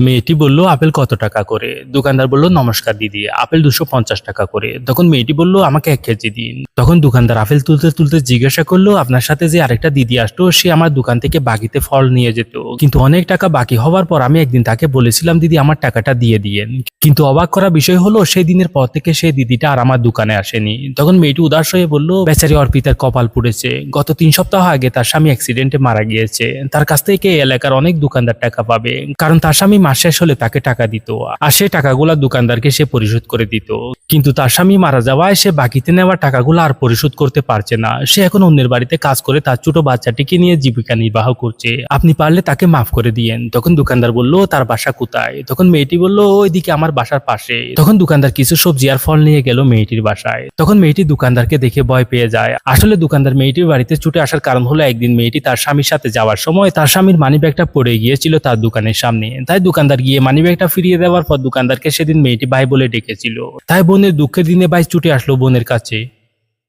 মেয়েটি বলল, আপেল কত টাকা করে? দোকানদার বলল, নমস্কার দিদি, আপেল দুশো পঞ্চাশ টাকা করে। তখন মেয়েটি বলল, আমাকে এক কেজি দিন। তখন দোকানদার আপেল তুলতে তুলতে জিজ্ঞাসা করল, আপনার সাথে যে আরেকটা দিদি আসতো, সে আমার দোকান থেকে বাকিতে ফল নিয়ে যেত। কিন্তু অনেক টাকা বাকি হওয়ার পর আমি একদিন তাকে বলেছিলাম, দিদি, আমার টাকাটা দিয়ে দিয়েন। কিন্তু অবাক করা বিষয় হলো, সেই দিনের পর থেকে সেই দিদিটা আর আমার দোকানে আসেনি। তখন মেয়েটি উদাস হয়ে বলল, বেচারি অর্পিতার কপাল পুড়েছে। গত তিন সপ্তাহ আগে তার স্বামী অ্যাক্সিডেন্টে মারা গিয়েছে। তার কাছ থেকে এলাকার অনেক দোকানদার টাকা পাবে। কারণ তার স্বামী মাস শেষ হলে তাকে টাকা দিত। আর সেই টাকাগুলা দোকানদারকে সে পরিশোধ করে দিত। কিন্তু তার স্বামী মারা যাওয়ায় সে বাকিতে নেওয়া টাকাগুলো আর পরিশোধ করতে পারছে না। সে এখন অন্যের বাড়িতে কাজ করে তার ছোট বাচ্চাটিকে নিয়ে জীবিকা নির্বাহ করছে। আপনি পারলে তাকে মাফ করে দিয়েন। তখন দোকানদার বলল, তার বাসা কোথায়? তখন মেয়েটি বলল, ওইদিকে আমার বাসার পাশে। তখন দোকানদার কিছু সবজি আর ফল নিয়ে গেল মেয়েটির বাসায়। তখন মেয়েটি দোকানদারকে দেখে ভয় পেয়ে যায়। আসলে দোকানদার মেয়েটির বাড়িতে ছুটে আসার কারণ হলো, একদিন মেয়েটি তার স্বামীর সাথে যাওয়ার সময় তার স্বামীর মানি মানিব্যাগটা পড়ে গিয়েছিল তার দোকানের সামনে। তাই দোকানদার গিয়ে মানি মানিব্যাগটা ফিরিয়ে দেওয়ার পর দোকানদারকে সেদিন মেয়েটি ভাই বলে ডেকেছিল। তাই বোনের দুঃখের দিনে ভাই ছুটে আসলো বোনের কাছে।